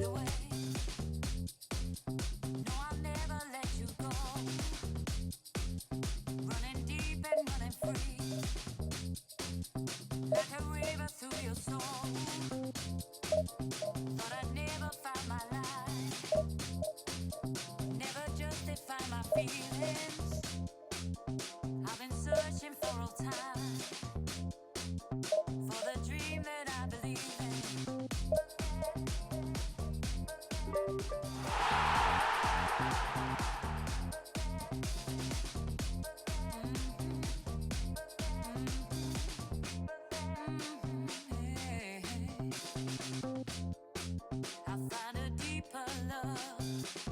the way. I find a deeper love.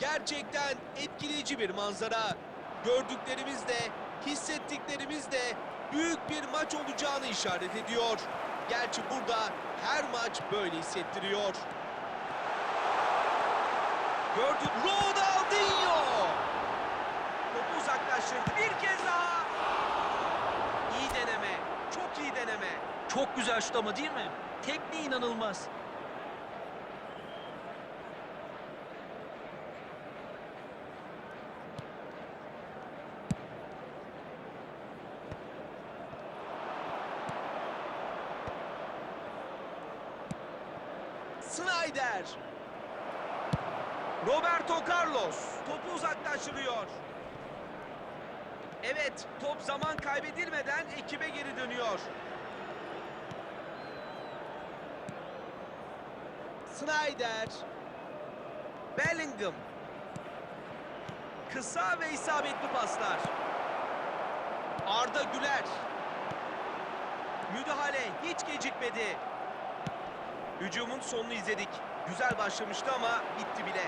Gerçekten etkileyici bir manzara. Gördüklerimiz de, hissettiklerimiz de büyük bir maç olacağını işaret ediyor. Gerçi burada her maç böyle hissettiriyor. Gördük Ronaldinho! Topu uzaklaştırdı bir kez daha. İyi deneme, çok iyi deneme. Çok güzel şut ama değil mi? Tekniği inanılmaz. Snyder. Roberto Carlos topu uzaklaştırıyor. Evet, top zaman kaybedilmeden ekibe geri dönüyor. Snyder. Bellingham. Kısa ve isabetli paslar. Arda Güler. Müdahale hiç gecikmedi. Hücumun sonunu izledik. Güzel başlamıştı ama bitti bile.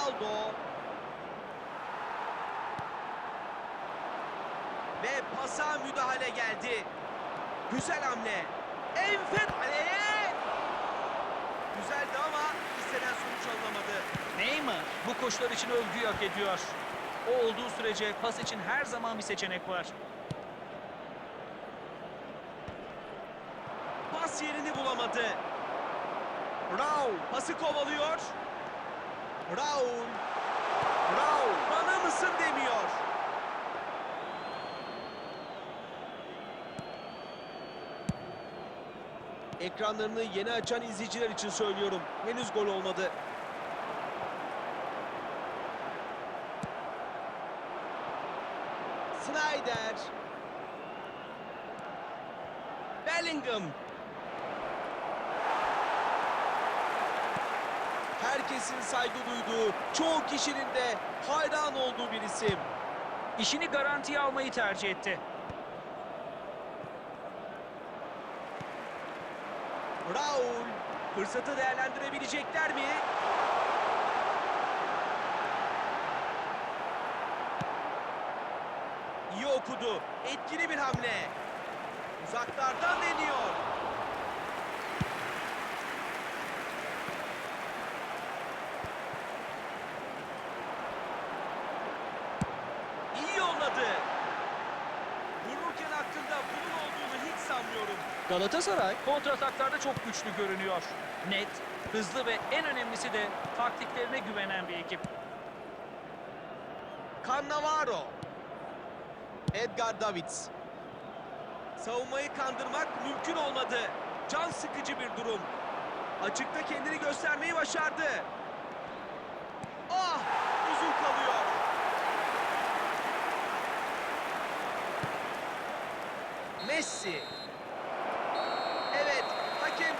Ronaldo. Ve pasa müdahale geldi. Güzel hamle. Enfer kaleye. Güzeldi ama istenen sonuç alınamadı. Neymar bu koşular için övgüyü hak ediyor. O olduğu sürece pas için her zaman bir seçenek var. Pas yerini bulamadı. Raul pası kovalıyor. Raul. Raul bana mısın demiyor. Ekranlarını yeni açan izleyiciler için söylüyorum. Henüz gol olmadı. Snyder. Bellingham. Herkesin saygı duyduğu, çoğu kişinin de hayran olduğu bir isim. İşini garantiye almayı tercih etti. Raul fırsatı değerlendirebilecekler mi? İyi okudu. Etkili bir hamle. Uzaklardan deniyor. İyi yolladı. Vururken hakkında bunun olduğunu hiç Galatasaray kontrataklarda çok güçlü görünüyor. Net, hızlı ve en önemlisi de taktiklerine güvenen bir ekip. Cannavaro. Edgar Davids. Savunmayı kandırmak mümkün olmadı. Can sıkıcı bir durum. Açıkta kendini göstermeyi başardı. Ah! Uzun kalıyor. Messi. Evet, hakem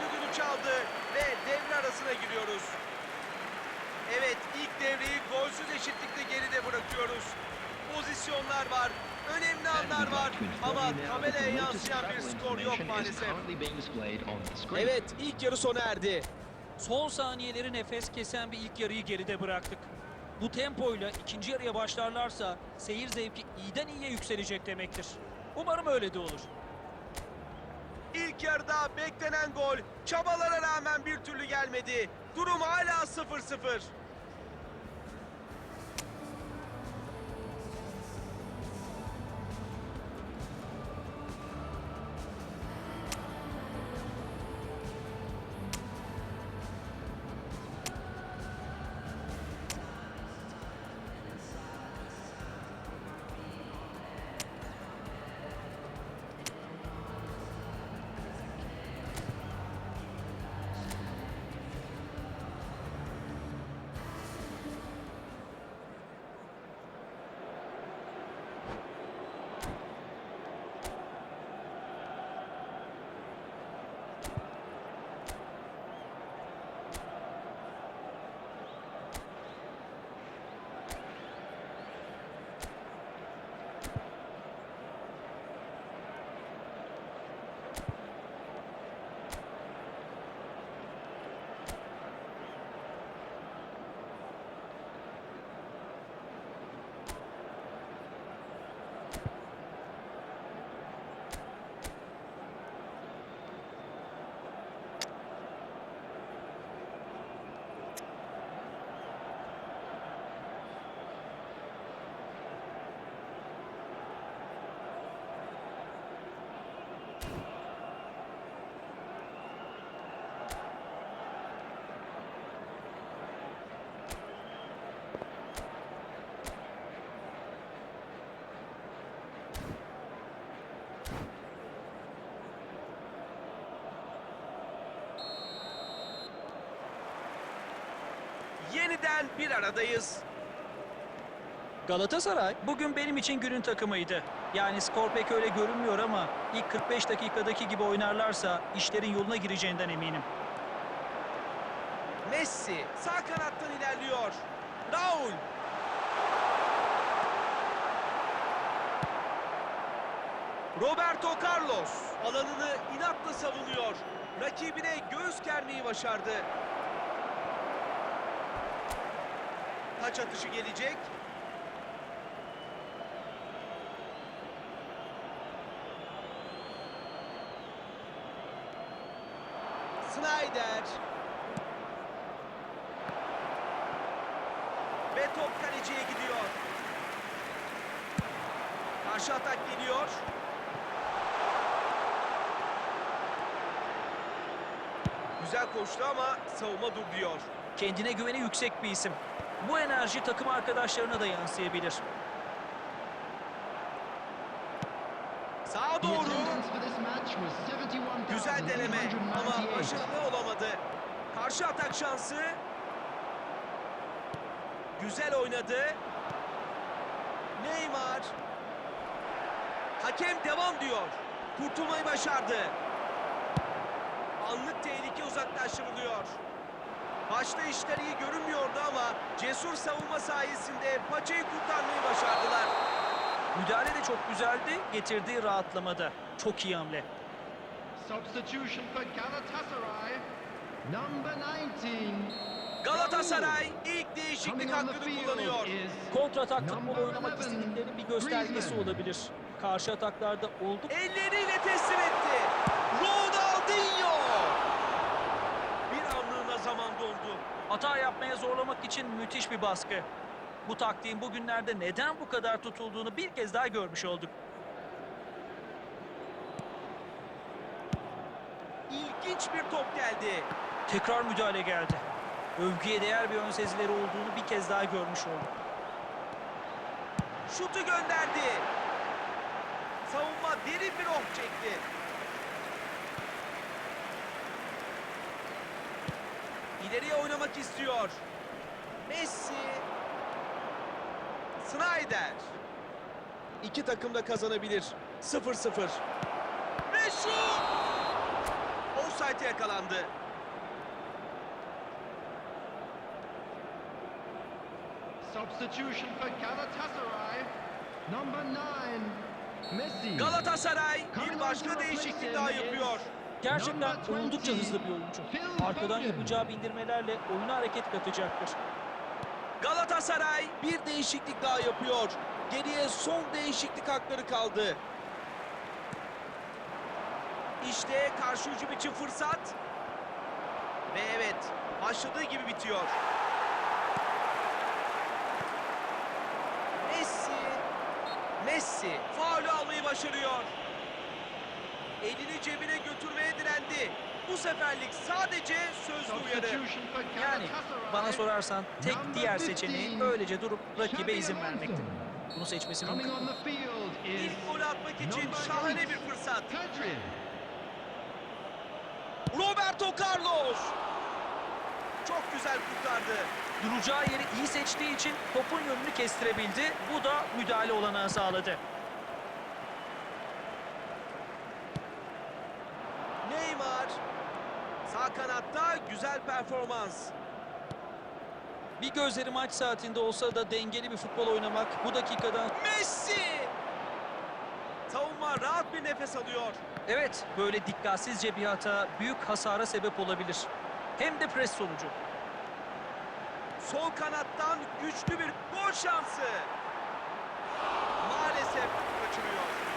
çaldı ve devre arasına giriyoruz. Evet, ilk devreyi golsüz eşitlikle geride bırakıyoruz. Pozisyonlar var, önemli anlar var ama tabelaya yansıyan bir skor yok maalesef. Evet, ilk yarı sona erdi. Son saniyeleri nefes kesen bir ilk yarıyı geride bıraktık. Bu tempoyla ikinci yarıya başlarlarsa seyir zevki iyiden iyiye yükselecek demektir. Umarım öyle de olur. İlk yarıda beklenen gol çabalara rağmen bir türlü gelmedi. Durum hala 0-0. Yeniden bir aradayız. Galatasaray bugün benim için günün takımıydı. Yani skor pek öyle görünmüyor ama ilk 45 dakikadaki gibi oynarlarsa işlerin yoluna gireceğinden eminim. Messi sağ kanattan ilerliyor. Raul. Roberto Carlos alanını inatla savunuyor. Rakibine göğüs germeyi başardı. Taç atışı gelecek. Snyder. Ve top kaleciye gidiyor. Karşı atak geliyor. Güzel koştu ama savunma dur diyor. Kendine güveni yüksek bir isim. Bu enerji takım arkadaşlarına da yansıyabilir. Sağa doğru. Güzel deneme ama 71,898. başarılı olamadı. Karşı atak şansı. Güzel oynadı. Neymar. Hakem devam diyor. Kurtulmayı başardı. Anlık tehlike uzaklaştırılıyor. Başta işler iyi görünmüyordu ama cesur savunma sayesinde paçayı kurtarmayı başardılar. Müdahale de çok güzeldi, getirdiği rahatlamada. Çok iyi hamle. Substitution for Galatasaray. Number 19. Galatasaray ilk değişiklik hakkını kullanıyor. Kontratak futbol oynamak 11, istediklerinin bir göstergesi olabilir. Karşı ataklarda olduk. Elleriyle teslim etti. Ronaldinho. Bir anlığına zaman dondu. Hata yapmaya zorlamak için müthiş bir baskı. Bu taktiğin bugünlerde neden bu kadar tutulduğunu bir kez daha görmüş olduk. İlginç bir top geldi. Tekrar müdahale geldi. Övgüye değer bir ön sezileri olduğunu bir kez daha görmüş olduk. Şutu gönderdi. Savunma derin bir oh çekti. İleriye oynamak istiyor. Messi. Snyder. İki takım da kazanabilir. 0-0. Ve şut! Offside'e yakalandı. Substitution for Galatasaray. Number 9. Messi. Galatasaray bir başka değişiklik daha yapıyor. Gerçekten Number 20, oldukça hızlı bir oyuncu. Arkadan yapacağı bindirmelerle oyuna hareket katacaktır. Galatasaray bir değişiklik daha yapıyor. Geriye son değişiklik hakları kaldı. İşte karşı hücum için fırsat. Ve evet, başladığı gibi bitiyor. Messi. Messi faulü almayı başarıyor. Elini cebine götürmeye direndi. Bu seferlik sadece sözlü uyarı. Yani bana sorarsan tek diğer 15, seçeneği böylece durup rakibe izin vermekti. Bunu seçmesi mümkün. İlk golü atmak için şahane bir fırsat. Roberto Carlos. Çok güzel kurtardı. Duracağı yeri iyi seçtiği için topun yönünü kestirebildi. Bu da müdahale olanağı sağladı. Neymar. Sağ kanatta güzel performans. Bir gözleri maç saatinde olsa da dengeli bir futbol oynamak bu dakikadan... Messi. Savunma rahat bir nefes alıyor. Evet, böyle dikkatsizce bir hata büyük hasara sebep olabilir. Hem de pres sonucu. Sol kanattan güçlü bir gol şansı. Maalesef kaçırıyor.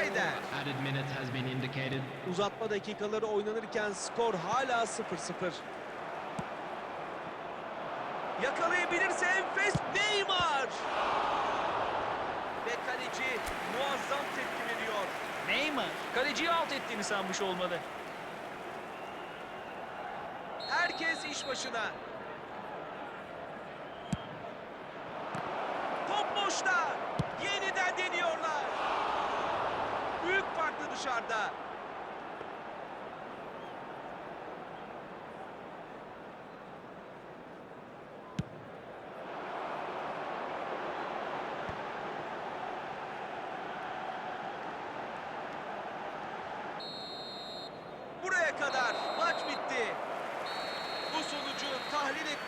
Snyder. Added minute has been indicated. Uzatma dakikaları oynanırken skor hala 0-0. Yakalayabilirse enfes Neymar. Ve kaleci muazzam tepki veriyor. Neymar, kaleciyi alt ettiğini sanmış olmalı. Herkes iş başına. Top boşta. Yeniden deniyorlar. Büyük farklı dışarıda.